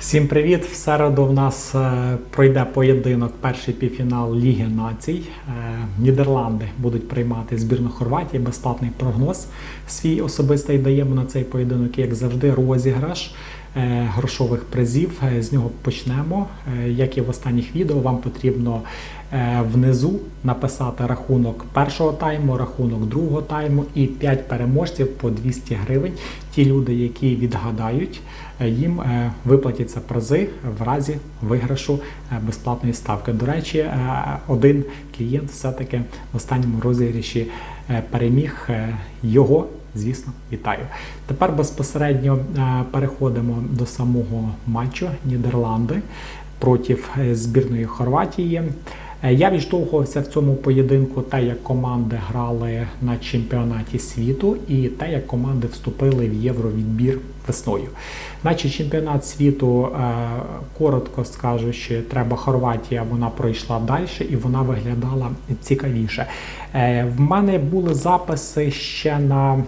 Всім привіт! В середу в нас е, пройде поєдинок перший півфінал Ліги Націй. Е, Нідерланди будуть приймати збірну Хорватії. Безплатний прогноз свій особистий даємо на цей поєдинок, як завжди, розіграш грошових призів. Е, З нього почнемо. Е, Як і в останніх відео, вам потрібно е, внизу написати рахунок першого тайму, рахунок другого тайму і 5 переможців по 200 гривень. Ті люди, які відгадають, е, їм е, виплатяться призи в разі виграшу е, безплатної ставки. До речі, е, один клієнт все-таки в останньому розіграші е, переміг е, його. Звісно, вітаю. Тепер безпосередньо е, переходимо до самого матчу Нідерланди проти е, збірної Хорватії. Е, Я відштовхувався в цьому поєдинку те, як команди грали на чемпіонаті світу, і те, як команди вступили в євровідбір весною. Наче чемпіонат світу, е, коротко скажучи, треба Хорватія, вона пройшла далі і вона виглядала цікавіше. Е, В мене були записи ще на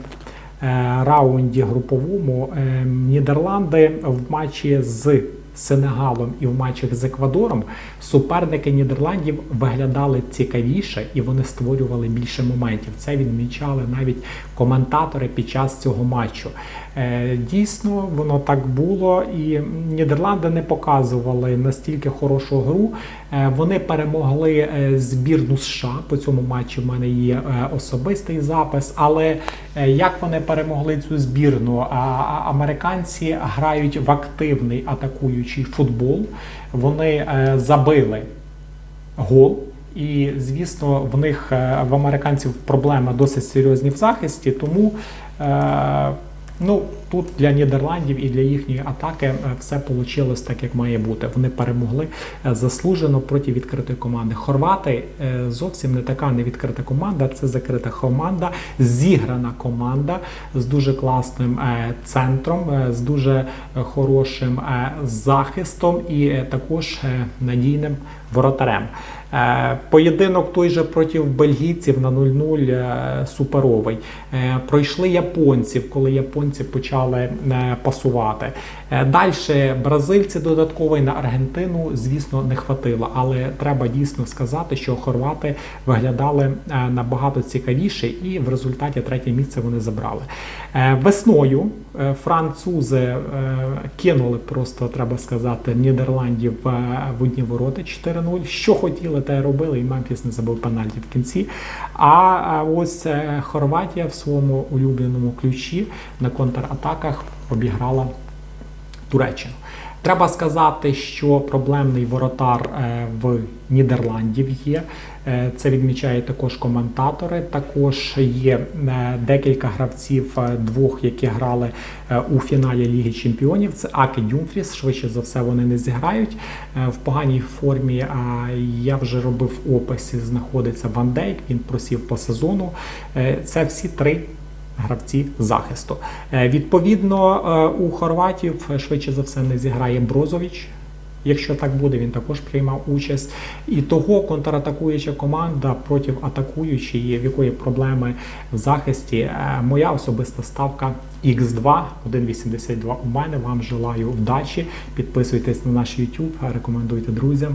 раунді груповому. Е, Нідерланди в матчі з Сенегалом і в матчах з Еквадором суперники Нідерландів виглядали цікавіше і вони створювали більше моментів. Це відмічали навіть коментатори під час цього матчу. Е, Дійсно, воно так було, і Нідерланди не показували настільки хорошу гру. Е, Вони перемогли е, збірну США. По цьому матчі в мене є особистий запис. Але як вони перемогли цю збірну? Американці грають в активний атакуючий футбол. Вони е, забили гол. І звісно, в них е, в американців проблеми досить серйозні в захисті, тому е, ну тут для Нідерландів і для їхньої атаки е, все вийшло так, як має бути. Вони перемогли е, заслужено проти відкритої команди. Хорвати е, зовсім не така невідкрита команда. Це закрита команда, зіграна команда з дуже класним центром, з дуже хорошим захистом і також надійним воротарем. Поєдинок той же проти бельгійців на 0-0 е, суперовий. Пройшли японців, коли японці почали е, пасувати. Далі бразильці додатково на Аргентину, звісно, не хватило. Але треба дійсно сказати, що хорвати виглядали е, набагато цікавіше, і в результаті третє місце вони забрали. Е, Весною е, французи е, кинули просто, треба сказати, Нідерландів е, в одні ворота 4-0. Що хотіли, те робили, і Мемфіс не забив пенальті в кінці. А е, ось е, Хорватія в своєму улюбленому ключі на контратаках обіграла Туреччину. Треба сказати, що проблемний воротар е, в Нідерландів є. Е, Це відмічають також коментатори. Також є е, декілька гравців, двох, які грали у фіналі Ліги Чемпіонів. Це Аки Дюмфріс. Швидше за все, вони не зіграють в поганій формі. А я вже робив описі. Знаходиться Ван Дейк. Він просів по сезону. Це всі три гравці захисту. Е, Відповідно, е, у хорватів е, швидше за все не зіграє Брозович. Якщо так буде, він також приймав участь. І того контратакуюча команда проти атакуючої, в якої проблеми в захисті. Моя особиста ставка X2 1.82 у мене. Вам желаю вдачі. Підписуйтесь на наш YouTube, рекомендуйте друзям.